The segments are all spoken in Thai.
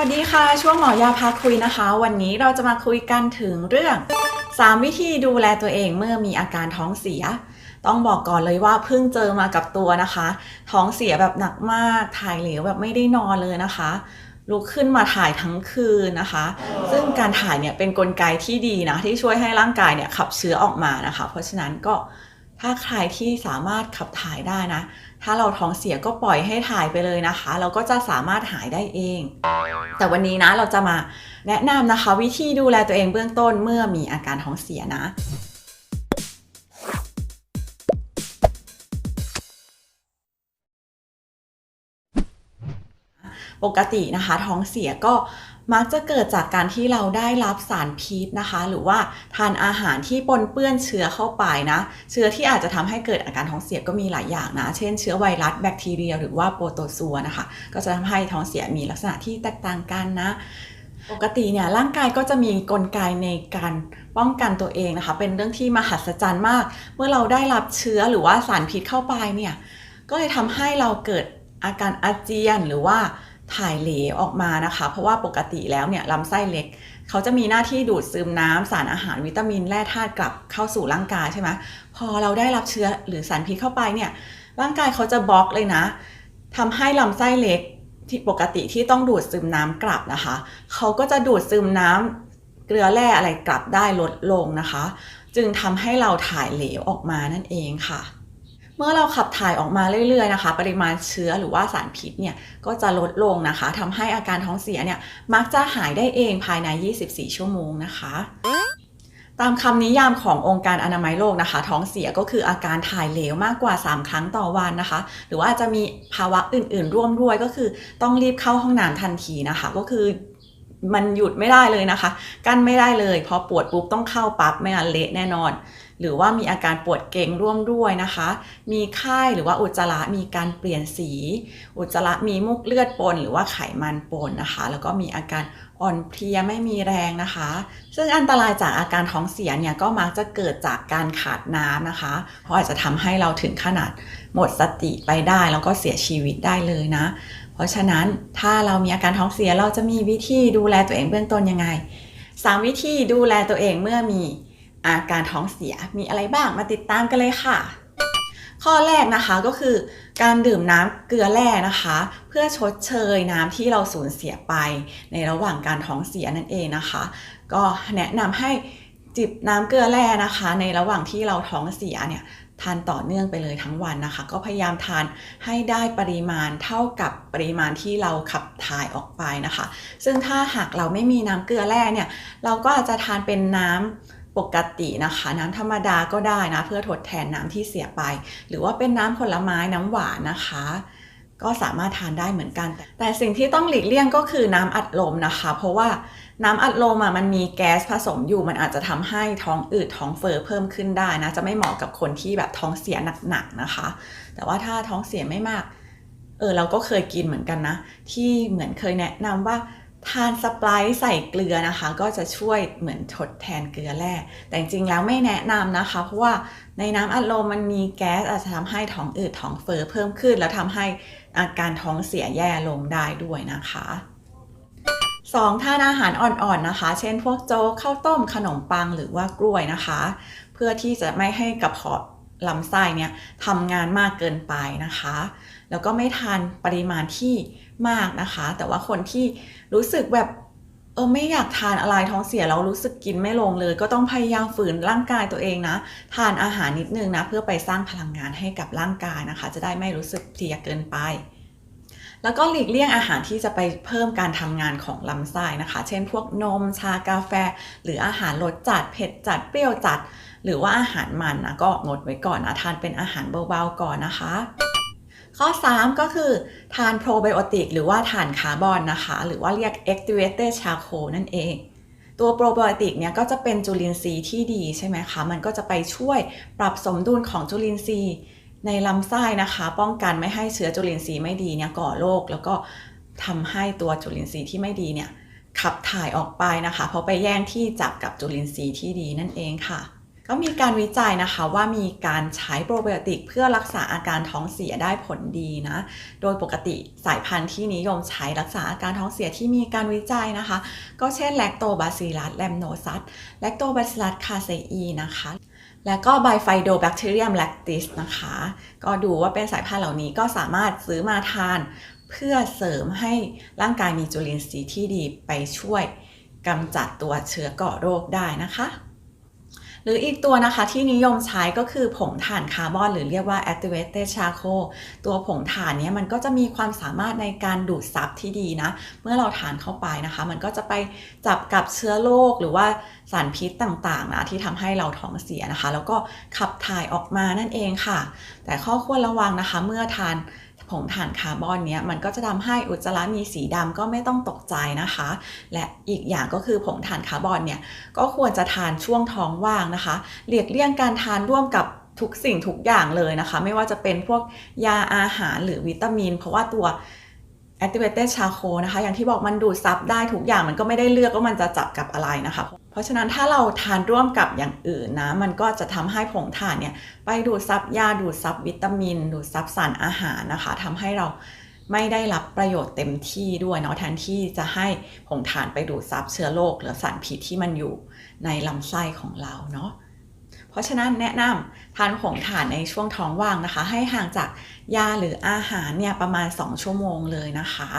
วัสดีค่ะ ช่วงหมอยาพาคุยนะคะ วันนี้เราจะมาคุยกันถึงเรื่อง 3 วิธีดูแลตัวเองเมื่อมีอาการท้องเสีย ต้องบอกก่อนเลยว่าเพิ่งเจอมากับตัวนะคะ ท้องเสียแบบหนักมาก ถ่ายเหลวแบบไม่ได้นอนเลยนะคะลุกขึ้นมาถ่ายทั้งคืนนะคะ ซึ่งการถ่ายเนี่ยเป็นนกลไกที่ดีนะที่ช่วยให้ร่างกายเนี่ยขับเชื้อออกมานะคะ เพราะฉะนั้นก็ ถ้าใครที่สามารถขับถ่ายได้นะ ถ้าเราท้องเสียก็ปล่อยให้ถ่ายไปเลยนะคะ เราก็จะสามารถหายได้เอง แต่วันนี้นะเราจะมาแนะนำนะคะ วิธีดูแลตัวเองเบื้องต้นเมื่อมีอาการท้องเสียนะ ปกตินะคะ ท้องเสียก็มักจะเกิดจากการที่เราได้รับสารพิษนะคะ หรือว่าทานอาหารที่ปนเปื้อนเชื้อเข้าไปนะ เชื้อที่อาจจะทำให้เกิดอาการท้องเสียก็มีหลายอย่างนะ เช่นเชื้อไวรัสแบคทีเรีย หรือว่าโปรโตซัวนะคะ ก็จะทำให้ท้องเสียมีลักษณะที่แตกต่างกันนะ ปกติเนี่ยร่างกายก็จะมีกลไกในการป้องกันตัวเองนะคะ เป็นเรื่องที่มหัศจรรย์มาก เมื่อเราได้รับเชื้อหรือว่าสารพิษเข้าไปเนี่ย ก็เลยทำให้เราเกิดอาการอาเจียนหรือว่า ถ่ายเหลวออกมานะคะ เพราะว่าปกติแล้วเนี่ยลำไส้เล็ก เขาจะมีหน้าที่ดูดซึมน้ำสารอาหารวิตามินแร่ธาตุกลับเข้าสู่ร่างกายใช่ไหมพอเราได้รับเชื้อหรือสารพิษเข้าไปเนี่ยร่างกายเขาจะบล็อกเลยนะทำให้ลำไส้เล็กที่ปกติที่ต้องดูดซึมน้ำกลับนะคะ เขาก็จะดูดซึมน้ำเกลือแร่อะไรกลับได้ลดลงนะคะ จึงทำให้เราถ่ายเหลวออกมานั่นเองค่ะ เมื่อเราขับถ่ายออกมาเรื่อยๆนะคะ ปริมาณเชื้อหรือว่าสารพิษเนี่ยก็จะลดลงนะคะทำให้อาการท้องเสียเนี่ยมักจะหายได้เองภายใน 24 ชั่วโมงนะคะตามคำนิยามขององค์การอนามัยโลกนะคะ ท้องเสียก็คืออาการถ่ายเหลวมากกว่า 3 ครั้งต่อวันนะคะ หรือว่าจจะมีภาวะอื่นๆ ร่วมด้วยก็คือต้องรีบเข้าห้องน้ำทันทีนะคะ ก็คือ มันหยุดไม่ได้เลยนะคะ กั้นไม่ได้เลย พอปวดปุ๊บต้องเข้าปั๊บไม่งั้นเละแน่นอน หรือว่ามีอาการปวดเกร็งร่วมด้วยนะคะ มีไข้หรือว่าอุจจาระมีการเปลี่ยนสี อุจจาระมีมุกเลือดปน หรือว่าไขมันปนนะคะ แล้วก็มีอาการอ่อนเพลียไม่มีแรงนะคะ ซึ่งอันตรายจากอาการท้องเสียเนี่ยก็มักจะเกิดจากการขาดน้ำนะคะ เพราะอาจจะทำให้เราถึงขนาดหมดสติไปได้แล้วก็เสียชีวิตได้เลยนะ เพราะฉะนั้นถ้าเรามีอาการท้องเสียเราจะมีวิธีดูแลตัวเองเบื้องต้นยังไง 3 วิธีดูแลตัวเองเมื่อมีอาการท้องเสียมีอะไรบ้างมาติดตามกันเลยค่ะ ข้อแรกนะคะก็คือ การดื่มน้ำเกลือแร่นะคะ เพื่อชดเชยน้ำที่เราสูญเสียไป ในระหว่างการท้องเสียนั่นเองนะคะ ก็แนะนำให้จิบน้ำเกลือแร่นะคะ ในระหว่างที่เราท้องเสียเนี่ย ทานต่อเนื่องไปเลยทั้งวันนะคะ ก็พยายามทานให้ได้ปริมาณเท่ากับปริมาณที่เราขับถ่ายออกไปนะคะ ซึ่งถ้าหากเราไม่มีน้ำเกลือแร่เนี่ย เราก็อาจจะทานเป็นน้ำปกตินะคะ น้ำธรรมดาก็ได้นะ เพื่อทดแทนน้ำที่เสียไป หรือว่าเป็นน้ำผลไม้น้ำหวานนะคะ ก็สามารถทานได้เหมือนกัน แต่สิ่งที่ต้องหลีกเลี่ยงก็คือน้ำอัดลมนะคะ เพราะว่าน้ำอัดลมอะมันมีแก๊สผสมอยู่ มันอาจจะทำให้ท้องอืดท้องเฟ้อเพิ่มขึ้นได้นะ จะไม่เหมาะกับคนที่แบบท้องเสียหนักๆนะคะ แต่ว่าถ้าท้องเสียไม่มาก เออเราก็เคยกินเหมือนกันนะ ที่เหมือนเคยแนะนำว่าทานสไปร์ใส่เกลือนะคะ ก็จะช่วยเหมือนทดแทนเกลือแร่แต่จริงแล้วไม่แนะนำนะคะ เพราะว่าในน้ำอัดลมมันมีแก๊สอาจจะทำให้ท้องอืดท้องเฟ้อเพิ่มขึ้น แล้วทำให้ อาการท้องเสียแย่ลงได้ด้วยนะคะ 2. ทานอาหารอ่อนๆนะคะ เช่นพวกโจ๊กข้าวต้มขนมปังหรือว่ากล้วยนะคะ เพื่อที่จะไม่ให้กระเพาะลำไส้เนี่ยทำงานมากเกินไปนะคะ แล้วก็ไม่ทานปริมาณที่มากนะคะ แต่ว่าคนที่รู้สึกแบบ เออไม่อยากทานอะไรท้องเสียแล้วรู้สึกกินไม่ลงเลย ก็ต้องพยายามฝืนร่างกายตัวเองนะ ทานอาหารนิดนึงนะ เพื่อไปสร้างพลังงานให้กับร่างกายนะคะ จะได้ไม่รู้สึกเพลียเกินไป แล้วก็หลีกเลี่ยงอาหารที่จะไปเพิ่มการทำงานของลำไส้นะคะ เช่น พวกนมชากาแฟ หรืออาหารรสจัดเผ็ดจัดเปรี้ยวจัด หรือว่าอาหารมันนะก็งดไว้ก่อนนะทานเป็นอาหารเบาๆก่อนนะคะ ข้อ 3 ก็คือทานโปรไบโอติกหรือว่าถ่านคาร์บอนนะคะ หรือว่าเรียก activated charcoal นั่นเอง ตัวโปรไบโอติกเนี่ยก็จะเป็นจุลินทรีย์ที่ดีใช่ไหมคะ มันก็จะไปช่วยปรับสมดุลของจุลินทรีย์ในลำไส้นะคะ ป้องกันไม่ให้เชื้อจุลินทรีย์ไม่ดีเนี่ยก่อโรคแล้วก็ทำให้ตัวจุลินทรีย์ที่ไม่ดีเนี่ยขับถ่ายออกไปนะคะ เพราะไปแย่งที่จับกับจุลินทรีย์ที่ดีนั่นเองค่ะ ก็มีการวิจัยนะคะว่ามีการใช้โปรไบโอติกเพื่อรักษาอาการท้องเสียได้ผลดีนะ โดยปกติสายพันธุ์ที่นิยมใช้รักษาอาการท้องเสียที่มีการวิจัยนะคะ ก็เช่นแลคโตบาซิลัสแลมโนซัสแลคโตบาซิลัสคาเซอีนะคะและก็ไบไฟโดแบคทีเรียมแลคติสนะคะ ก็ดูว่าเป็นสายพันธุ์เหล่านี้ก็สามารถซื้อมาทาน เพื่อเสริมให้ร่างกายมีจุลินทรีย์ที่ดีไปช่วยกำจัดตัวเชื้อก่อโรคได้นะคะ หรืออีกตัวนะคะที่นิยมใช้ก็คือผงถ่านคาร์บอน หรือเรียกว่า activated charcoal ตัวผงถ่านเนี้ยมันก็จะมีความสามารถในการดูดซับที่ดีนะ เมื่อเราทานเข้าไปนะคะ มันก็จะไปจับกับเชื้อโรคหรือว่าสารพิษต่างๆนะที่ทำให้เราท้องเสียนะคะ แล้วก็ขับถ่ายออกมานั่นเองค่ะ แต่ข้อควรระวังนะคะ เมื่อทาน ผงถ่านคาร์บอนเนี้ยมันก็จะทำให้อุจจาระมีสีดำก็ไม่ต้องตกใจนะคะ และอีกอย่างก็คือผงถ่านคาร์บอนเนี่ยก็ควรจะทานช่วงท้องว่างนะคะเลียกเลี่ยงการทานร่วมกับทุกสิ่งทุกอย่างเลยนะคะ ไม่ว่าจะเป็นพวกยาอาหารหรือวิตามิน เพราะว่าตัว activated charcoal นะคะ อย่างที่บอกมันดูดซับได้ทุกอย่างมันก็ไม่ได้เลือกว่ามันจะจับกับอะไรนะคะ ราะฉะนั้นถ้าเราทานร่วมกับอย่างอื่นนะ มันก็จะทำให้ผงถ่านเนี่ยไปดูดซับยาดูดซับวิตามิน ดูดซับสารอาหารนะคะทำให้เราไม่ได้รับประโยชน์เต็มที่ด้วยเนาะแทนที่จะให้ผงถ่านไปดูดซับเชื้อโรคหรือสารพิษที่มันอยู่ในลำไส้ของเราเนาะเพราะฉะนั้นแนะนำทานผงถ่านในช่วงท้องว่างนะคะ ให้ห่างจากยาหรืออาหารเนี่ยประมาณ 2 ชั่วโมงเลยนะคะ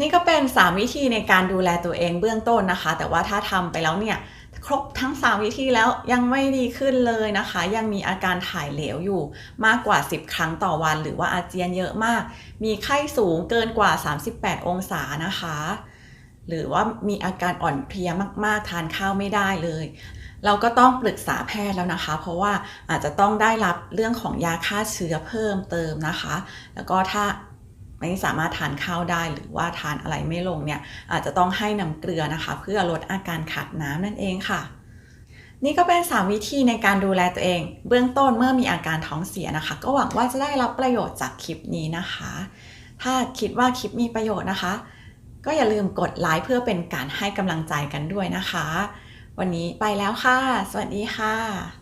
นี่ก็เป็น 3 วิธีในการดูแลตัวเองเบื้องต้นนะคะ แต่ว่าถ้าทำไปแล้วเนี่ยครบทั้ง 3 วิธีแล้วยังไม่ดีขึ้นเลยนะคะ ยังมีอาการถ่ายเหลวอยู่มากกว่า 10 ครั้งต่อวัน หรือว่าอาเจียนเยอะมาก มีไข้สูงเกินกว่า 38 องศานะคะ หรือว่ามีอาการอ่อนเพลียมาก ๆ ทานข้าวไม่ได้เลย เราก็ต้องปรึกษาแพทย์แล้วนะคะ เพราะว่าอาจจะต้องได้รับเรื่องของยาฆ่าเชื้อเพิ่มเติมนะคะ แล้วก็ถ้า ไม่สามารถทานข้าวได้หรือว่าทานอะไรไม่ลงเนี่ยอาจจะต้องให้น้ำเกลือนะคะ เพื่อลดอาการขาดน้ำนั่นเองค่ะ นี่ก็เป็น 3 วิธีในการดูแลตัวเอง เบื้องต้นเมื่อมีอาการท้องเสียนะคะ ก็หวังว่าจะได้รับประโยชน์จากคลิปนี้นะคะ ถ้าคิดว่าคลิปมีประโยชน์นะคะ ก็อย่าลืมกดไลค์เพื่อเป็นการให้กำลังใจกันด้วยนะคะ วันนี้ไปแล้วค่ะ สวัสดีค่ะ